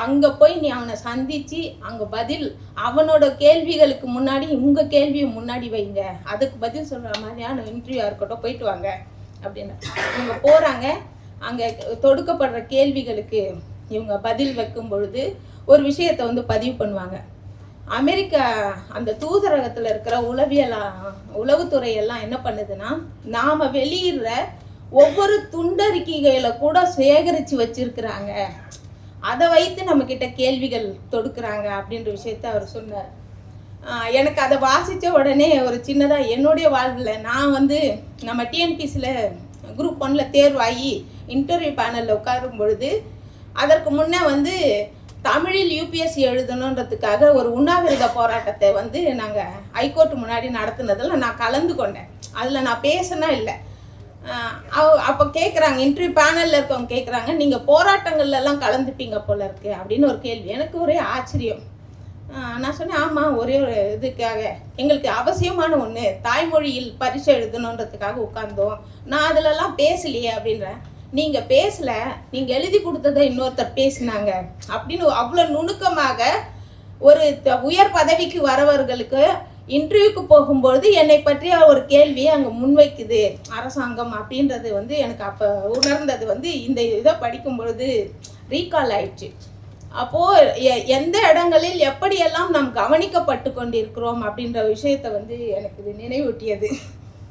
அங்கே போய் நீ அவனை சந்தித்து அங்கே பதில் அவனோட கேள்விகளுக்கு முன்னாடி உங்கள் கேள்வியை முன்னாடி வைங்க. அதுக்கு பதில் சொல்கிற மாதிரியான இன்டர்வியூவாக இருக்கட்டும் போயிட்டு வாங்க அப்படின்னு. இவங்க போகிறாங்க அங்கே தொடுக்கப்படுற கேள்விகளுக்கு இவங்க பதில் வைக்கும் பொழுது ஒரு விஷயத்தை வந்து பதிவு பண்ணுவாங்க. அமெரிக்கா அந்த தூதரகத்தில் இருக்கிற உளவியலாம் உளவுத்துறை எல்லாம் என்ன பண்ணுதுன்னா நாம் வெளியிடுற ஒவ்வொரு துண்டறிக்கைகளை கூட சேகரித்து வச்சுருக்கிறாங்க. அதை வைத்து நம்மக்கிட்ட கேள்விகள் தொடுக்கிறாங்க அப்படின்ற விஷயத்த அவர் சொன்னார். எனக்கு அதை வாசித்த உடனே ஒரு சின்னதாக என்னுடைய வாழ்வில் நான் வந்து நம்ம டிஎன்பிசியில் குரூப் ஒன்னில் தேர்வாகி இன்டர்வியூ பேனலில் உட்காரும் பொழுது அதற்கு முன்னே வந்து தமிழில் யூபிஎஸ்சி எழுதணுன்றதுக்காக ஒரு உண்ணாவிரத போராட்டத்தை வந்து நாங்கள் ஹைகோர்ட் முன்னாடி நடத்தினதில் நான் கலந்து கொண்டேன். அதில் நான் பேசினா இல்லை. அப்போ கேட்குறாங்க இன்டர்வியூ பேனலில் இருக்கவங்க கேட்குறாங்க நீங்கள் போராட்டங்கள்லாம் கலந்துப்பீங்க போல இருக்கு அப்படின்னு ஒரு கேள்வி. எனக்கு ஒரே ஆச்சரியம். நான் சொன்னேன் ஆமாம் ஒரே ஒரு இதுக்காக. எங்களுக்கு அவசியமான ஒன்று தாய்மொழியில் பரிசு எழுதணுன்றதுக்காக உட்கார்ந்தோம். நான் அதிலலாம் பேசலையே அப்படின்றேன். நீங்கள் பேசலை நீங்கள் எழுதி கொடுத்ததை இன்னொருத்தர் பேசினாங்க அப்படின்னு அவ்வளோ நுணுக்கமாக ஒரு த- உயர் பதவிக்கு வரவர்களுக்கு இன்டர்வியூக்கு போகும்பொழுது என்னை பற்றிய ஒரு கேள்வியை அங்கே முன்வைக்குது. அரசாங்கம் அப்படின்றது வந்து எனக்கு அப்போ உணர்ந்தது வந்து இந்த இதை படிக்கும் பொழுது ரீகால் ஆயிடுச்சு. அப்போது எ- எந்த இடங்களில் எப்படியெல்லாம் நாம் கவனிக்கப்பட்டு கொண்டிருக்கிறோம் அப்படின்ற விஷயத்தை வந்து எனக்கு இது நினைவூட்டியது.